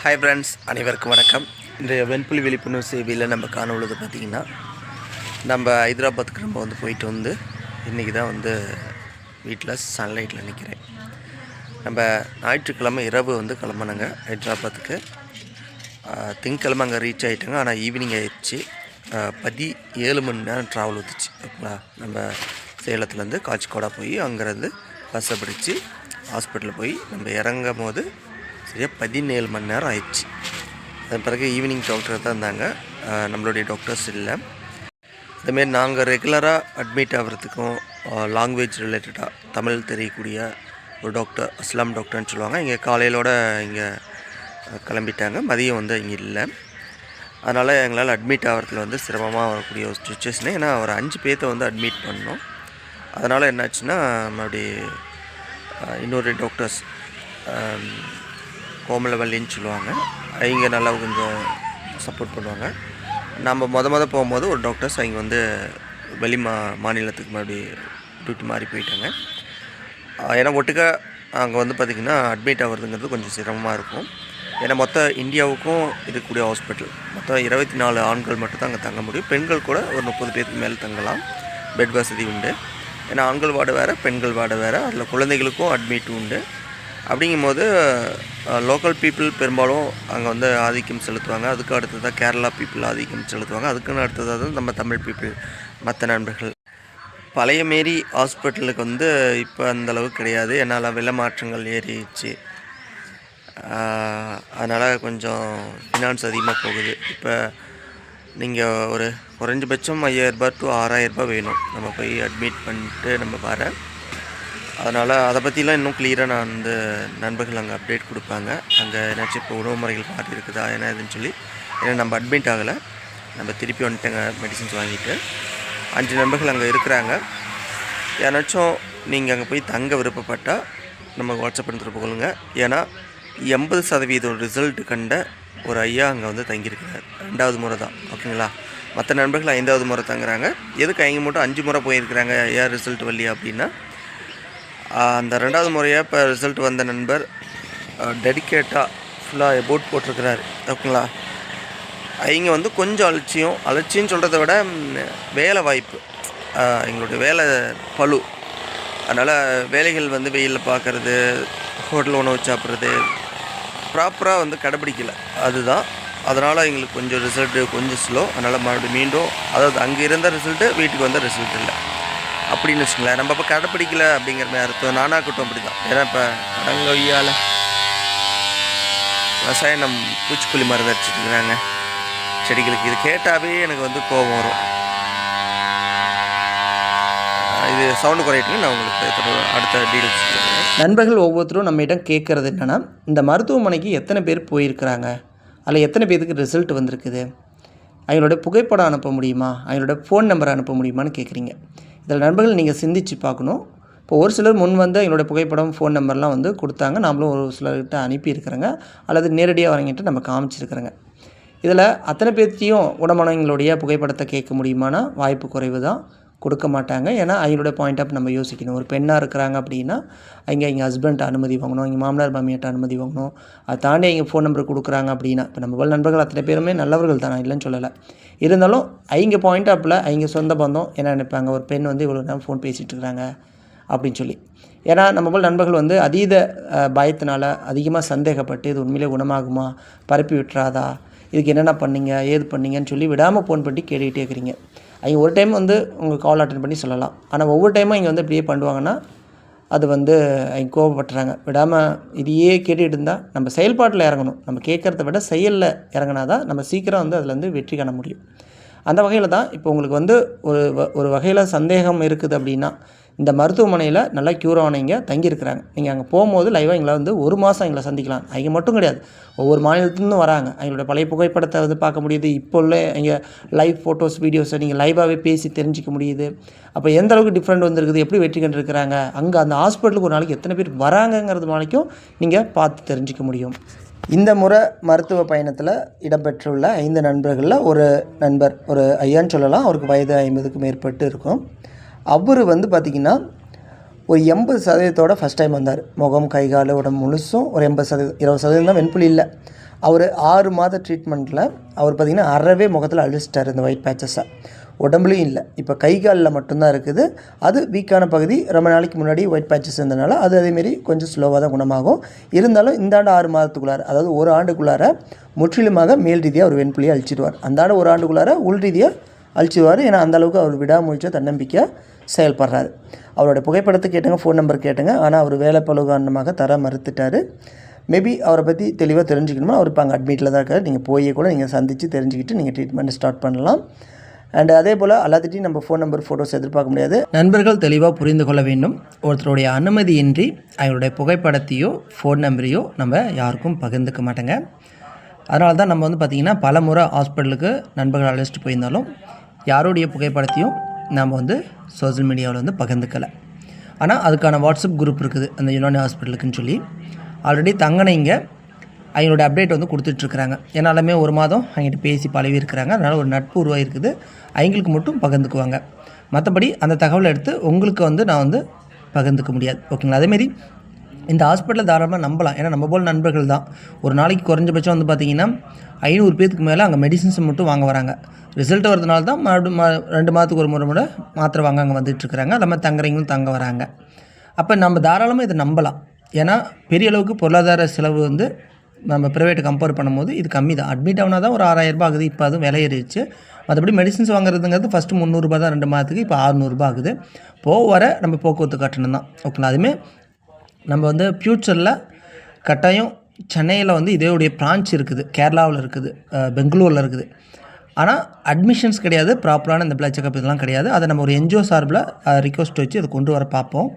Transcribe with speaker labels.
Speaker 1: Hi friends அனைவருக்கும் வணக்கம். இன்றைய வெண்புலி விழிப்புணர்வு சேவையில் நம்ம காண உள்ளது பார்த்திங்கன்னா நம்ம ஹைதராபாத்துக்கு நம்ம வந்து போயிட்டு வந்து இன்றைக்கி தான் வந்து வீட்டில் சன்லைட்டில் நிற்கிறேன் நம்ம ஞாயிற்றுக்கிழமை இரவு வந்து கிளம்புனாங்க ஹைதராபாத்துக்கு. திங்கக்கிழமை அங்கே ரீச் ஆகிட்டாங்க ஆனால் ஈவினிங் ஆயிடுச்சு. பதி ஏழு மணி நேரம் ட்ராவல் வந்துச்சு ஓகேங்களா? நம்ம சேலத்துலேருந்து காச்சிக்கோடா போய் அங்கேருந்து பஸ்ஸை பிடிச்சி ஹாஸ்பிட்டலில் போய் நம்ம இறங்கும் போது சரியாக பதினேழு மணி நேரம் ஆயிடுச்சு. அதன் பிறகு ஈவினிங் டாக்டர் தான் இருந்தாங்க. நம்மளுடைய டாக்டர்ஸ் இல்லை. அதுமாரி நாங்கள் ரெகுலராக அட்மிட் ஆகிறதுக்கும் லாங்குவேஜ் ரிலேட்டடாக தமிழ் தெரியக்கூடிய ஒரு டாக்டர் அஸ்லாம் டாக்டர்னு சொல்லுவாங்க. இங்கே காலையிலோட இங்கே கிளம்பிட்டாங்க. மதியம் வந்து இங்கே இல்லை. அதனால் எங்களால் அட்மிட் ஆகிறதுல வந்து சிரமமாக வரக்கூடிய ஒரு சுச்சுவேஷனு ஏன்னா ஒரு அஞ்சு பேர்த்த வந்து அட்மிட் பண்ணோம். அதனால் என்னாச்சுன்னா மறுபடி இன்னொரு டாக்டர்ஸ் கோமலவல்லின்னு சொல்லுவாங்க. அவங்க நல்லா கொஞ்சம் சப்போர்ட் பண்ணுவாங்க. நம்ம மொத மொதல் போகும்போது ஒரு டாக்டர்ஸ் அவங்க வந்து வெளி மா மாநிலத்துக்கு மறுபடி டியூட்டி மாறி போயிட்டாங்க. ஏன்னா ஒட்டுக்கா அங்கே வந்து பார்த்திங்கன்னா அட்மிட் ஆகிறதுங்கிறது கொஞ்சம் சிரமமாக இருக்கும். ஏன்னா மொத்த இந்தியாவுக்கும் இருக்கக்கூடிய ஹாஸ்பிட்டல் மொத்தம் இருபத்தி நாலு ஆண்கள் மட்டும்தான் அங்கே தங்க முடியும். பெண்கள் கூட ஒரு முப்பது பேருக்கு மேலே தங்கலாம். பெட் வசதி உண்டு. ஏன்னா ஆண்கள் வார்டு வேறு பெண்கள் வார்டு வேறு. அதில் குழந்தைகளுக்கும் அட்மிட் உண்டு. அப்படிங்கும்போது லோக்கல் பீப்புள் பெரும்பாலும் அங்கே வந்து ஆதிக்கம் செலுத்துவாங்க. அதுக்கு அடுத்ததாக கேரளா பீப்புள் ஆதிக்கம் செலுத்துவாங்க. அதுக்குன்னு அடுத்ததாக தான் நம்ம தமிழ் பீப்புள் மற்ற நண்பர்கள். பழைய மாரி ஹாஸ்பிட்டலுக்கு வந்து இப்போ அந்தளவு கிடையாது. என்னால் விலை மாற்றங்கள் ஏறிடுச்சு. அதனால் கொஞ்சம் ஃபினான்ஸ் அதிகமாக போகுது. இப்போ நீங்கள் ஒரு குறைஞ்சபட்சம் ஐயாயிரரூபா டு ஆறாயிரரூபா வேணும். நம்ம போய் அட்மிட் பண்ணிட்டு நம்ம வர அதனால் அதை பற்றிலாம் இன்னும் கிளியராக நான் வந்து நண்பர்கள் அங்கே அப்டேட் கொடுப்பாங்க. அங்கே ஏதாச்சும் இப்போ உணவு முறைகள் மாறி இருக்குதா என்ன இதுன்னு சொல்லி. ஏன்னா நம்ம அட்மிட் ஆகலை. நம்ம திருப்பி வந்துட்டேங்க மெடிசின்ஸ் வாங்கிட்டு. அஞ்சு நண்பர்கள் அங்கே இருக்கிறாங்க. யாராச்சும் நீங்கள் அங்கே போய் தங்க விருப்பப்பட்டால் நம்ம வாட்ஸ்அப் பண்ணி தொடர்பு கொள்ளுங்க ஏன்னா எண்பது சதவீதம் ரிசல்ட் கண்ட ஒரு ஐயா அங்கே வந்து தங்கியிருக்கிறார். ரெண்டாவது முறை தான். ஓகேங்களா? மற்ற நண்பர்கள் ஐந்தாவது முறை தங்குறாங்க. எதுக்கு அவங்க மட்டும் அஞ்சு முறை போயிருக்கிறாங்க? ஏன் ரிசல்ட் வரலையா அப்படின்னா அந்த ரெண்டாவது முறையாக இப்போ ரிசல்ட் வந்த நண்பர் டெடிக்கேட்டாக ஃபுல்லாக போட் போட்டிருக்கிறாரு. ஓகேங்களா? அவங்க வந்து கொஞ்சம் அலட்சியம். அலட்சியம்னு சொல்கிறத விட வேலை வாய்ப்பு. எங்களுடைய வேலை பழு அதனால் வேலைகள் வந்து வெயிலில் பார்க்குறது ஹோட்டல் உணவு சாப்பிட்றது ப்ராப்பராக வந்து கடைப்பிடிக்கலை அதுதான். அதனால் எங்களுக்கு கொஞ்சம் ரிசல்ட்டு கொஞ்சம் ஸ்லோ அதனால் மறுபடியும் மீண்டும் அதாவது அங்கே இருந்த ரிசல்ட்டு வீட்டுக்கு வந்த ரிசல்ட் இல்லை. அப்படின்னு வச்சுங்களேன் நம்ம இப்போ கடைப்பிடிக்கல அப்படிங்கிற மாதிரி அர்த்தம். நானாக கூட்டம் அப்படி தான் ஏன்னா இப்போ அடங்க ஒய்யால விவசாயம் பூச்சிக்கொல்லி மருந்து அடிச்சுட்டுருக்குறாங்க செடிகளுக்கு இது கேட்டாவே எனக்கு வந்து கோபம் வரும். இது சவுண்டு குறையிட்டு நான் உங்களுக்கு அடுத்த டீடைல்ஸ்
Speaker 2: நண்பர்கள் ஒவ்வொருத்தரும் நம்மகிட்ட கேட்குறது என்னென்னா இந்த மருத்துவமனைக்கு எத்தனை பேர் போயிருக்கிறாங்க? அதில் எத்தனை பேருக்கு ரிசல்ட் வந்திருக்குது? அவங்களோட புகைப்படம் அனுப்ப முடியுமா? அவங்களோட ஃபோன் நம்பர் அனுப்ப முடியுமான்னு கேட்குறீங்க இதில் நண்பர்கள் நீங்கள் சிந்திச்சு பார்க்கணும். இப்போ ஒரு சிலர் முன் வந்து என்னோடய புகைப்படம் ஃபோன் நம்பர்லாம் வந்து கொடுத்தாங்க. நாமளும் ஒரு சிலர்கிட்ட அனுப்பியிருக்கிறேங்க. அல்லது நேரடியாக வரங்கிட்டு நம்ம காமிச்சிருக்கிறேங்க. இதில் அத்தனை பேர்த்தையும் குணமானவங்களுடைய புகைப்படத்தை கேட்க முடியுமானா? வாய்ப்பு குறைவு தான். கொடுக்க மாட்டாங்க. ஏன்னா அவங்களோட பாயிண்ட் ஆஃப் நம்ம யோசிக்கணும். ஒரு பெண்ணாக இருக்கிறாங்க அப்படின்னா அவங்க எங்கள் ஹஸ்பண்ட் அனுமதி வாங்கணும் எங்கள் மாமனார் மாமியாட்ட அனுமதி வாங்கணும். அதை தாண்டி எங்கள் ஃபோன் நம்பர் கொடுக்குறாங்க அப்படின்னா இப்போ நம்ம போல் நண்பர்கள் அத்தனை பேருமே நல்லவர்கள் தான் இல்லைன்னு சொல்லலை. இருந்தாலும் அவங்க பாயிண்ட் ஆஃபில் அவங்க சொந்த பந்தம் என்ன நினைப்பாங்க? ஒரு பெண் வந்து இவ்வளோ நேரம் ஃபோன் பேசிகிட்டு இருக்கிறாங்க அப்படின்னு சொல்லி. ஏன்னா நம்ம போல் நண்பர்கள் வந்து அதீத பயத்தினால் அதிகமாக சந்தேகப்பட்டு இது உண்மையிலே குணமாகுமா? பரப்பி விட்டுறாதா? இதுக்கு என்னென்ன பண்ணீங்க? ஏது பண்ணீங்கன்னு சொல்லி விடாமல் ஃபோன் பண்ணி கேட்டுக்கிட்டே இருக்கிறீங்க. அவங்க ஒரு டைம் வந்து உங்கள் கால் அட்டன் பண்ணி சொல்லலாம். ஆனால் ஒவ்வொரு டைமும் இங்கே வந்து இப்படியே பண்ணுவாங்கன்னா அது வந்து அவங்க கோபப்படுறாங்க விடாமல் இதையே கேட்டுகிட்டு இருந்தால் நம்ம செயல்பாட்டில் இறங்கணும். நம்ம கேட்குறத விட செயலில் இறங்கினா தான் நம்ம சீக்கிரம் வந்து அதில் வந்து வெற்றி காண முடியும். அந்த வகையில் தான் இப்போ உங்களுக்கு வந்து ஒரு வ- ஒரு வகையில் சந்தேகம் இருக்குது அப்படின்னா இந்த மருத்துவமனையில் நல்லா க்யூர் ஆனவங்க தங்கியிருக்கிறாங்க. நீங்கள் அங்கே போகும்போது லைவாக எங்களை வந்து ஒரு மாதம் எங்களை சந்திக்கலாம். அவங்க மட்டும் கிடையாது. ஒவ்வொரு மாநிலத்துலேருந்து வராங்க. அவங்களோட பழைய புகைப்படத்தை வந்து பார்க்க முடியுது. இப்போ உள்ள இங்கே லைவ் ஃபோட்டோஸ் வீடியோஸை நீங்கள் லைவாகவே பேசி தெரிஞ்சிக்க முடியுது. அப்போ எந்த அளவுக்கு டிஃப்ரெண்ட் வந்திருக்குது? எப்படி வெற்றி கண்டு இருக்கிறாங்க அங்கே அந்த ஹாஸ்பிட்டலுக்கு ஒரு நாளைக்கு எத்தனை பேர் வராங்கங்கிறது வரைக்கும் நீங்கள் பார்த்து தெரிஞ்சிக்க முடியும். இந்த முறை மருத்துவ பயணத்தில் இடம்பெற்றுள்ள ஐந்து நண்பர்களில் ஒரு நண்பர் ஒரு ஐயான்னு சொல்லலாம். அவருக்கு வயது ஐம்பதுக்கு மேற்பட்டு இருக்கும். அவர் வந்து பார்த்திங்கன்னா ஒரு எண்பது சதவீதத்தோட ஃபஸ்ட் டைம் வந்தார். முகம் கை கால் உடம்பு முழுசும் ஒரு எண்பது சதவீதம் இருபது சதவீதம் தான் வெண்புலி இல்லை. அவர் ஆறு மாத ட்ரீட்மெண்ட்டில் அவர் பார்த்திங்கன்னா அறவே முகத்தில் அழிச்சிட்டார் இந்த ஒயிட் பேச்சஸை உடம்புலையும் இல்லை. இப்போ கை காலில் மட்டும்தான் இருக்குது. அது வீக்கான பகுதி. ரொம்ப நாளைக்கு முன்னாடி ஒயிட் பேச்சஸ் இருந்தனால அது அதேமாரி கொஞ்சம் ஸ்லோவாக தான் குணமாகும். இருந்தாலும் இந்த ஆண்டு ஆறு மாதத்துக்குள்ளார அதாவது ஒரு ஆண்டுக்குள்ளார முற்றிலுமாக மேல் ரீதியாக அவர் வெண்புலியை அழிச்சிடுவார். அந்த ஆண்டு ஒரு ஆண்டுக்குள்ளார உள் ரீதியாக அழிச்சிடுவார். ஏன்னா அந்த அளவுக்கு அவர் விடாமுயற்சியாக தன்னம்பிக்கையாக செயல்படுறாரு. அவரோட புகைப்படத்தை கேட்டுங்க ஃபோன் நம்பர் கேட்டுங்க. ஆனால் அவர் வேலை பழு காரணமாக தர மறுத்துட்டார். மேபி அவரை பற்றி தெளிவாக தெரிஞ்சுக்கணுமா அவர் இப்போ அங்கே அட்மிட்டில் தான் இருக்கார். நீங்கள் போய் கூட நீங்கள் சந்தித்து தெரிஞ்சுக்கிட்டு நீங்கள் ட்ரீட்மெண்ட் ஸ்டார்ட் பண்ணலாம். அண்ட் அதே போல் எல்லாத்திட்டையும் நம்ம ஃபோன் நம்பர் ஃபோட்டோஸ் எதிர்பார்க்க முடியாது. நண்பர்கள் தெளிவாக புரிந்து கொள்ள வேண்டும். ஒருத்தருடைய அனுமதியின்றி அவங்களுடைய புகைப்படத்தையோ ஃபோன் நம்பரையோ நம்ம யாருக்கும் பகிர்ந்துக்க மாட்டேங்க. அதனால தான் நம்ம வந்து பார்த்திங்கன்னா பல முறை ஹாஸ்பிட்டலுக்கு நண்பர்கள் அழைச்சிட்டு போயிருந்தாலும் யாருடைய புகைப்படத்தையும் நாம் வந்து சோஷியல் மீடியாவில் வந்து பகிர்ந்துக்கலை. ஆனால் அதுக்கான வாட்ஸ்அப் குரூப் இருக்குது அந்த யுனானி ஹாஸ்பிட்டலுக்குன்னு சொல்லி. ஆல்ரெடி தங்கனை இங்கே அவங்களோட அப்டேட் வந்து கொடுத்துட்ருக்குறாங்க. என்னாலுமே ஒரு மாதம் அவங்ககிட்ட பேசி பழகி இருக்கிறாங்க அதனால் ஒரு நட்பு உருவாகிருக்குது அவங்களுக்கு மட்டும் பகிர்ந்துக்குவாங்க. மற்றபடி அந்த தகவலை எடுத்து உங்களுக்கு வந்து நான் வந்து பகிர்ந்துக்க முடியாது. ஓகேங்களா? அதேமாரி இந்த ஹாஸ்பிட்டலில் தாராளமாக நம்பலாம். ஏன்னா நம்ம போல் நண்பர்கள் தான். ஒரு நாளைக்கு குறைஞ்சபட்சம் வந்து பார்த்திங்கன்னா ஐநூறு பேத்துக்கு மேலே அங்கே மெடிசின்ஸ் மட்டும் வாங்க வராங்க. ரிசல்ட் வரதுனால தான் மறுபடியும் ரெண்டு மாதத்துக்கு ஒரு முறை முறை மாத்திரை வாங்க அங்கே வந்துட்டுருக்குறாங்க அது மாதிரி தங்குறவங்களும் தங்க வராங்க. அப்போ நம்ம தாராளமாக இதை நம்பலாம். ஏன்னா பெரிய அளவுக்கு பொருளாதார செலவு வந்து நம்ம ப்ரைவேட்டை கம்பேர் பண்ணும்போது இது கம்மி தான் அட்மிட் ஆனால் தான் ஒரு ஆறாயிரரூபா ஆகுது. இப்போ அதுவும் விலை ஏறிடுச்சு. மற்றபடி மெடிசின்ஸ் வாங்குறதுங்கிறது ஃபஸ்ட்டு முந்நூறுரூபா தான் ரெண்டு மாதத்துக்கு. இப்போ ஆறுநூறுபா ஆகுது. போக வர நம்ம போக்குவரத்து கட்டணம் தான் ஓகேங்களா அதுவுமே நம்ம வந்து ஃப்யூச்சரில் கட்டாயம் சென்னையில் வந்து இதோடைய பிரான்ச் இருக்குது. கேரளாவில் இருக்குது. பெங்களூரில் இருக்குது. ஆனால் அட்மிஷன்ஸ் கிடையாது. ப்ராப்பரான இந்த பிளட் செக்கப் இதெல்லாம் கிடையாது. அதை நம்ம ஒரு என்ஜிஓ சார்பில் ரிக்வஸ்ட் வச்சு அதை கொண்டு வர பார்ப்போம்.